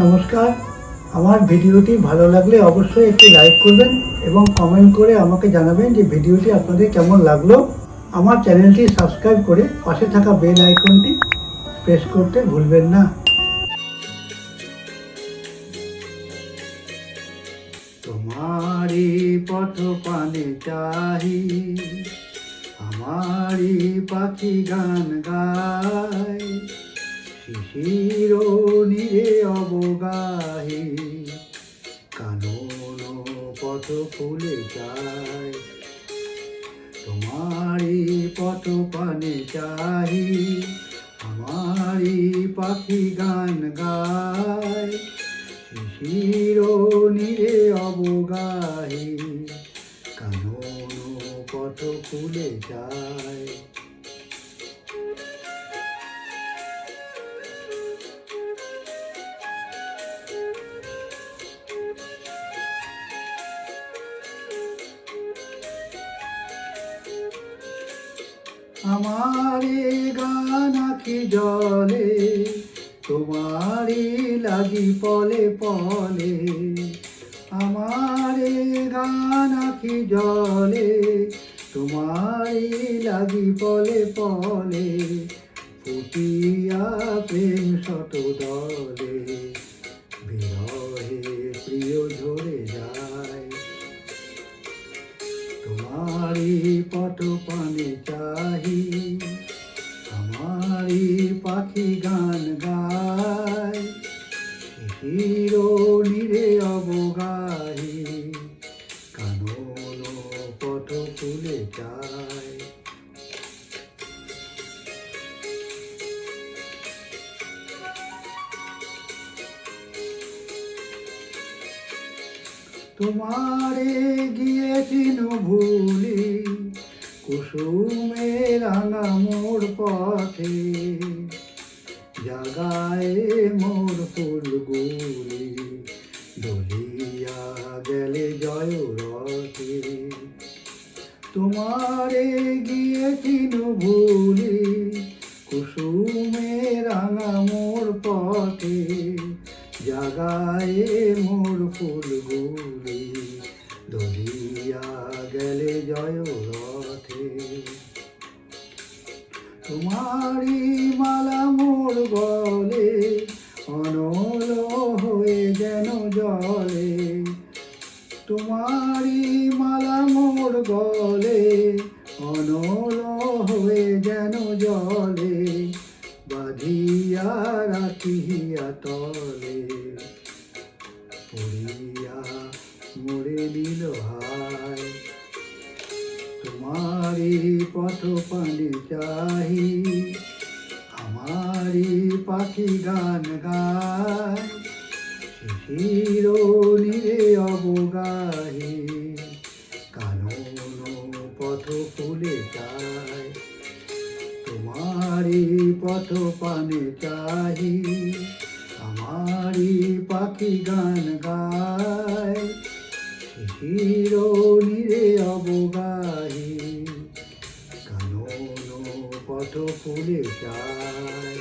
নমস্কার। আমার ভিডিওটি ভালো লাগলে অবশ্যই একটি লাইক করবেন এবং কমেন্ট করে আমাকে জানাবেন যে ভিডিওটি আপনাদের কেমন লাগল। আমার চ্যানেলটি সাবস্ক্রাইব করে পাশে থাকা বেল আইকনটি প্রেস করতে ভুলবেন না। তোমারই পথ পানে চাহি, আমারই পাখি গান গায়। শিশির ফুলে যায়। তোমারই পথ পানে চাহি আমারই পাখি গান গায়। শির নিরে অবগাহি, কানন পথ ফুলে যায়। আমারে গান আখি জলে তোমারে লাগি পলে পলে। আমারে গান আখি জলে তোমারে লাগি পলে পলে। ফুটিয়া প্রেম শত দলে, বিরহে প্রিয় তোমারি পট পানে চাহি, আমারি পাখি গান গায় শিশির নিরে অবগাহি, কানন পট ফুলে চায়। তোমারে কুসুমে রাঙা মোর পথে, জাগায় মোর ফুলগুলি দলিয়া গেলে জয় রথে। তোমারে গিয়েছিল ভুলি কুসুমে রাঙা মোর পথে, জাগায় মোর ফুলগুলি দলিয়া গেলে জয় রথে। তোমারি মালা মোর গলে, অনল হয়ে যেন জলে। তোমারি মালা মোর গলে, অনল হয়ে যেন জলে। বাঁধিয়া রাখিয়া তলে, পড়িয়া মরে নিল হায় তোমারি পথ পানে চাহি আমারি পাখি গান গায় শিশির নিরে অবগাহে। কানন পথ ফুলে যায় তোমারি পথ পানে চাহি আমারি পাখি গান গায় শিশির নিরে কানন পথ ফুলে যায়